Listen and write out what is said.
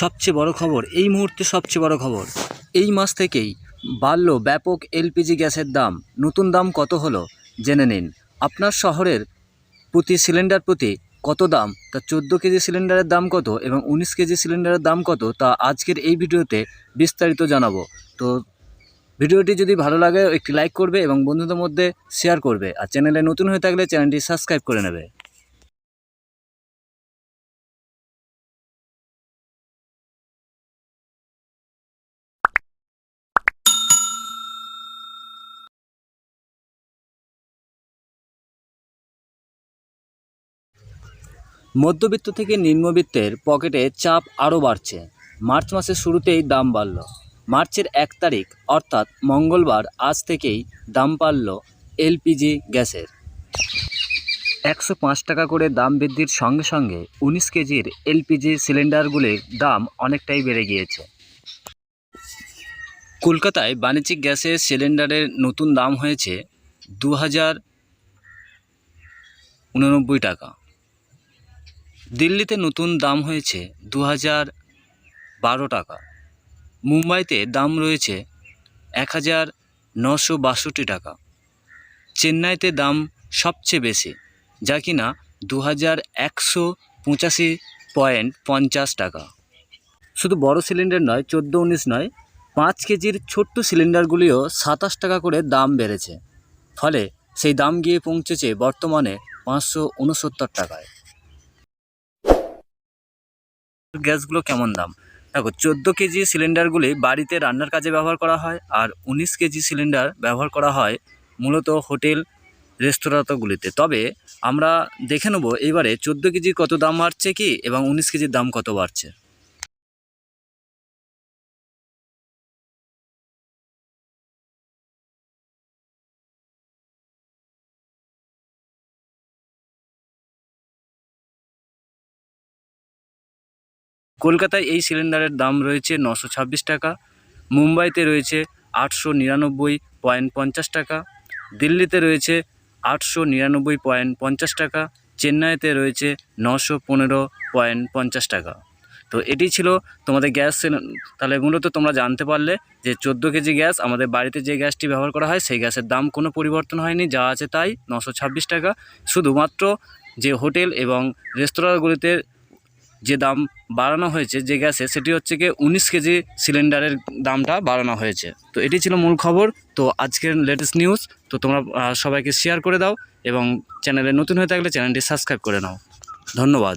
সবচেয়ে বড় খবর, এই মুহূর্তে সবচেয়ে বড় খবর। এই মাস থেকেই বাড়ল ব্যাপক এলপিজি গ্যাসের দাম। নতুন দাম কত হলো? জেনে নিন। আপনার শহরের প্রতি সিলিন্ডার প্রতি কত দাম? তা চোদ্দ কেজি সিলিন্ডারের দাম কত এবং উনিশ কেজি সিলিন্ডারের দাম কত? তা আজকের এই ভিডিওতে বিস্তারিত জানাব। তো ভিডিওটি যদি ভালো লাগে, একটি লাইক করবে এবং বন্ধুদের মধ্যে শেয়ার করবে। আর চ্যানেলে নতুন হয়ে থাকলে চ্যানেলটি সাবস্ক্রাইব করে নেবে। মধ্যবিত্ত থেকে নিম্নবিত্তের পকেটে চাপ আরও বাড়ছে। মার্চ মাসের শুরুতেই দাম বাড়ল। মার্চের এক তারিখ, অর্থাৎ মঙ্গলবার, আজ থেকেই দাম বাড়ল এলপিজি গ্যাসের। একশো পাঁচ টাকা করে দাম বৃদ্ধির সঙ্গে সঙ্গে উনিশ কেজির এলপিজি সিলিন্ডারগুলির দাম অনেকটাই বেড়ে গিয়েছে। কলকাতায় বাণিজ্যিক গ্যাসের সিলিন্ডারের নতুন দাম হয়েছে দু হাজার উননব্বই টাকা। দিল্লিতে নতুন দাম হয়েছে দু হাজার বারো টাকা। মুম্বাইতে দাম রয়েছে এক হাজার নশো বাষট্টি টাকা। চেন্নাইতে দাম সবচেয়ে বেশি, যা কিনা দু হাজার একশো পঁচাশি পয়েন্ট পঞ্চাশ টাকা। শুধু বড় সিলিন্ডার নয়, চোদ্দ উনিশ নয়, পাঁচ কেজির ছোট্ট সিলিন্ডারগুলিও সাতাশ টাকা করে দাম বেড়েছে। ফলে সেই দাম গিয়ে পৌঁছেছে বর্তমানে পাঁচশো উনসত্তর টাকায়। গ্যাসগুলো কেমন দাম? দেখো, চোদ্দ কেজি সিলিন্ডারগুলি বাড়িতে রান্নার কাজে ব্যবহার করা হয় আর উনিশ কেজি সিলিন্ডার ব্যবহার করা হয় মূলত হোটেল রেস্তোরাঁগুলিতে। তবে আমরা দেখে নেব, এবারে চোদ্দ কেজি কত দাম বাড়ছে কি এবং উনিশ কেজির দাম কত বাড়ছে? কলকাতায় এই সিলিন্ডারের দাম রয়েছে নশো ছাব্বিশ টাকা, মুম্বাইতে রয়েছে আটশো নিরানব্বই পয়েন্ট পঞ্চাশ টাকা, দিল্লিতে রয়েছে আটশো নিরানব্বই পয়েন্ট পঞ্চাশ টাকা, চেন্নাইতে রয়েছে নশো পনেরো পয়েন্ট পঞ্চাশ টাকা। তো এটি ছিল তোমাদের গ্যাস তাহলে মূলত তোমরা জানতে পারলে যে চোদ্দ কেজি গ্যাস, আমাদের বাড়িতে যে গ্যাসটি ব্যবহার করা হয়, সেই গ্যাসের দাম কোনো পরিবর্তন হয়নি, যা আছে তাই নশো টাকা। শুধুমাত্র যে হোটেল এবং রেস্তোরাঁগুলিতে যে দাম বাড়ানো হয়েছে, যে গ্যাসে, সেটি হচ্ছে গিয়ে উনিশ কেজি সিলিন্ডারের দামটা বাড়ানো হয়েছে। তো এটি ছিল মূল খবর। তো আজকের লেটেস্ট নিউজ তো তোমরা সবাইকে শেয়ার করে দাও এবং চ্যানেলে নতুন হয়ে থাকলে চ্যানেলটি সাবস্ক্রাইব করে নাও। ধন্যবাদ।